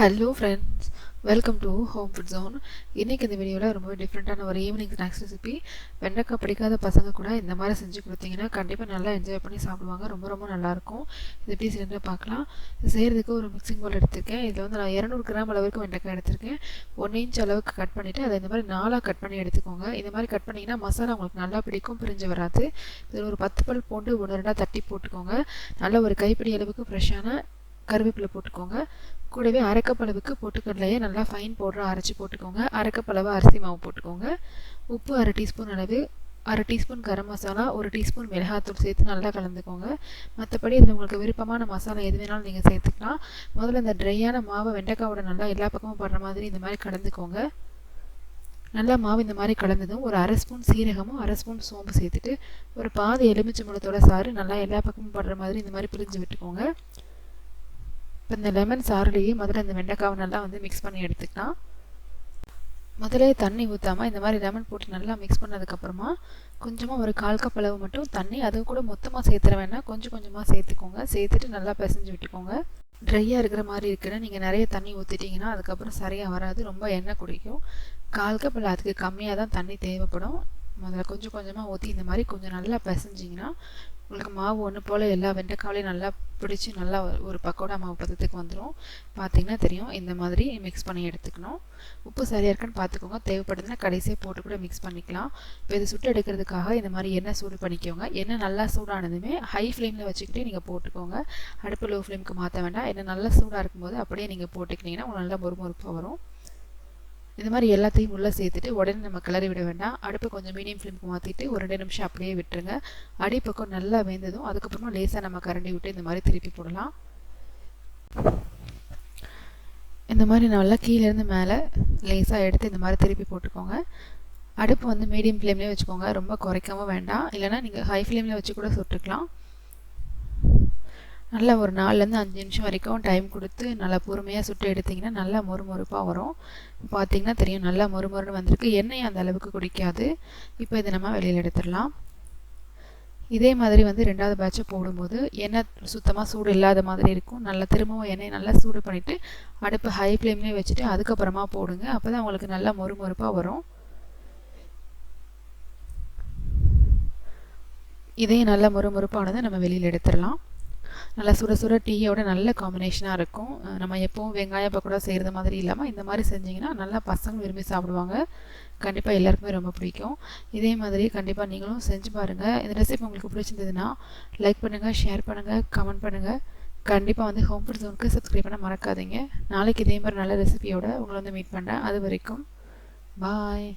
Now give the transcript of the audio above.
Hello friends welcome to home food zone இன்றைக்கி இந்த வீடியோவில் ரொம்ப டிஃப்ரெண்ட்டான ஒரு ஈவினிங் ஸ்நாக்ஸ் ரெசிபி வெண்டைக்காய் பிடிக்காத பசங்க கூட இந்த மாதிரி செஞ்சு கொடுத்தீங்கன்னா கண்டிப்பாக நல்லா என்ஜாய் பண்ணி சாப்பிடுவாங்க. ரொம்ப ரொம்ப நல்லாயிருக்கும் இது எப்படி செய்யறது பார்க்கலாம். செய்கிறதுக்கு ஒரு மிக்சிங் பவுல் எடுத்திருக்கேன். இதில் வந்து நான் இரநூறு கிராம் அளவுக்கு வெண்டைக்காய் எடுத்திருக்கேன். ஒன் இன்ச் அளவுக்கு கட் பண்ணிவிட்டு அதை இந்த மாதிரி நாலாக கட் பண்ணி எடுத்துக்கோங்க. இந்த மாதிரி கட் பண்ணிங்கன்னா மசாலா உங்களுக்கு நல்லா பிடிக்கும் பிரிஞ்சு வராது. இதில் ஒரு பத்து பல் பூண்டு ஒன்று ரெண்டாக தட்டி போட்டுக்கோங்க. நல்ல ஒரு கைப்பிடி அளவுக்கு ஃப்ரெஷ்ஷான கருவேப்பிலை போட்டுக்கோங்க. கூடவே அரைக்கப்பளவுக்கு பொட்டுக்கடலையை நல்லா ஃபைன் பவுடராக அரைச்சி போட்டுக்கோங்க. அரைக்கப்பளவு அரிசி மாவு போட்டுக்கோங்க. உப்பு அரை டீஸ்பூன் அளவு அரை டீஸ்பூன் கரம் மசாலா ஒரு டீஸ்பூன் மிளகாத்தூள் சேர்த்து நல்லா கலந்துக்கோங்க. மற்றபடி இதில் உங்களுக்கு விருப்பமான மசாலா எது வேணாலும் நீங்கள் சேர்த்துக்கலாம். முதல்ல இந்த ட்ரையான மாவை வெண்டைக்காவோட நல்லா எல்லா பக்கமும் படுற மாதிரி இந்த மாதிரி கலந்துக்கோங்க. நல்லா மாவு இந்த மாதிரி கலந்ததும் ஒரு அரை ஸ்பூன் சீரகமும் அரை ஸ்பூன் சோம்பு சேர்த்துட்டு ஒரு பாதி எலுமிச்சை முளத்தோட சாறு நல்லா எல்லா பக்கமும் படுற மாதிரி இந்த மாதிரி பிரிஞ்சு விட்டுக்கோங்க. இப்போ இந்த லெமன் சாறுலேயே முதல்ல இந்த வெண்டைக்காவை நல்லா வந்து மிக்ஸ் பண்ணி எடுத்துக்கலாம். முதல்ல தண்ணி ஊற்றாமல் இந்த மாதிரி லெமன் போட்டு நல்லா மிக்ஸ் பண்ணதுக்கப்புறமா கொஞ்சமாக ஒரு கால் கப் அளவு மட்டும் தண்ணி அதுவும் கூட மொத்தமாக சேர்த்துற வேணால் கொஞ்சம் கொஞ்சமாக சேர்த்துக்கோங்க. சேர்த்துட்டு நல்லா பிசைஞ்சு விட்டுக்கோங்க. ட்ரையாக இருக்கிற மாதிரி இருக்குன்னா நீங்கள் நிறைய தண்ணி ஊற்றிட்டிங்கன்னா அதுக்கப்புறம் சரியாக வராது. ரொம்ப எண்ணெய் குடிக்கும். கால் கப் இல்லை அதுக்கு கம்மியாக தான் தண்ணி தேவைப்படும். முதல்ல கொஞ்சம் கொஞ்சமாக ஊற்றி இந்த மாதிரி கொஞ்சம் நல்லா பிசைஞ்சிங்கன்னா உங்களுக்கு மாவு ஒன்று போல் எல்லா வெண்டைக்காவிலையும் நல்லா பிடிச்சி நல்லா ஒரு பக்கோடா மாவு பதத்துக்கு வந்துடும் பார்த்தீங்கன்னா தெரியும். இந்த மாதிரி மிக்ஸ் பண்ணி எடுத்துக்கணும். உப்பு சரியாக இருக்குன்னு பார்த்துக்கோங்க தேவைப்படுதுன்னா கடைசியாக போட்டு கூட மிக்ஸ் பண்ணிக்கலாம். இப்போ இது சுட்டு எடுக்கிறதுக்காக இந்த மாதிரி எண்ணெய் சூடு பண்ணிக்கோங்க. எண்ணெய் நல்லா சூடானதுமே ஹை ஃப்ளேமில் வச்சுக்கிட்டே நீங்கள் போட்டுக்கோங்க. அடுப்பு லோ ஃப்ளேமுக்கு மாற்ற வேண்டாம். எண்ணெய் நல்லா சூடாக இருக்கும்போது அப்படியே நீங்கள் போட்டுக்கிட்டிங்கன்னா உங்களுக்கு நல்லா மொறுமொறுப்பாக வரும். இந்த மாதிரி எல்லாத்தையும் உள்ளே சேர்த்துட்டு உடனே நம்ம கிளறி விட வேண்டாம். அடுப்பை கொஞ்சம் மீடியம் ஃப்ளேமுக்கு மாற்றிட்டு ஒரு ரெண்டு நிமிஷம் அப்படியே விட்டுருங்க. அடிப்பக்கம் நல்லா வெந்ததும் அதுக்கப்புறமா லேசாக நம்ம கரண்டி விட்டு இந்த மாதிரி திருப்பி போடலாம். இந்த மாதிரி நல்லா கீழேருந்து மேலே லேசாக எடுத்து இந்த மாதிரி திருப்பி போட்டுக்கோங்க. அடுப்பு வந்து மீடியம் ஃப்ளேம்லேயே வச்சுக்கோங்க. ரொம்ப குறைக்கவும் வேண்டாம். இல்லைனா நீங்கள் ஹை ஃப்ளேமில் வச்சு கூட சுட்டுக்கலாம். நல்லா ஒரு நாலுலேருந்து அஞ்சு நிமிஷம் வரைக்கும் டைம் கொடுத்து நல்லா பொறுமையாக சுட்டு எடுத்திங்கன்னா நல்லா மொறுமொறுப்பாக வரும். பார்த்திங்கன்னா தெரியும் நல்லா மொறுமொறுன்னு வந்திருக்கு. எண்ணெய் அந்த அளவுக்கு குடிக்காது. இப்போ இதை நம்ம வெளியில் எடுத்துடலாம். இதே மாதிரி வந்து ரெண்டாவது பேட்சை போடும்போது எண்ணெய் சுத்தமாக சூடு இல்லாத மாதிரி இருக்கும். நல்லா திரும்பவும் எண்ணெய் நல்லா சூடு பண்ணிவிட்டு அடுப்பு ஹை ஃப்ளேம்லேயே வச்சுட்டு அதுக்கப்புறமா போடுங்க. அப்போ தான் உங்களுக்கு நல்லா மொறுமொறுப்பாக வரும். இதையும் நல்லா மொறுமொறுப்பானதை நம்ம வெளியில் எடுத்துடலாம். நல்லா சுட சுட டீயோட நல்ல காம்பினேஷனாக இருக்கும். நம்ம எப்போவும் வெங்காய பக்கோடா செய்கிறது மாதிரி இல்லாமல் இந்த மாதிரி செஞ்சிங்கன்னா நல்லா பசங்க விரும்பி சாப்பிடுவாங்க. கண்டிப்பாக எல்லாருக்குமே ரொம்ப பிடிக்கும். இதே மாதிரி கண்டிப்பாக நீங்களும் செஞ்சு பாருங்கள் இந்த ரெசிபி உங்களுக்கு பிடிச்சிருந்ததுன்னா லைக் பண்ணுங்கள் ஷேர் பண்ணுங்கள் கமெண்ட் பண்ணுங்கள் கண்டிப்பாக வந்து ஹோம் ஃபுட் ஜோனுக்கு சப்ஸ்கிரைப் பண்ண மறக்காதீங்க. நாளைக்கு இதே மாதிரி நல்ல ரெசிபியோட உங்களை வந்து மீட் பண்ணுறேன் அது வரைக்கும் பாய்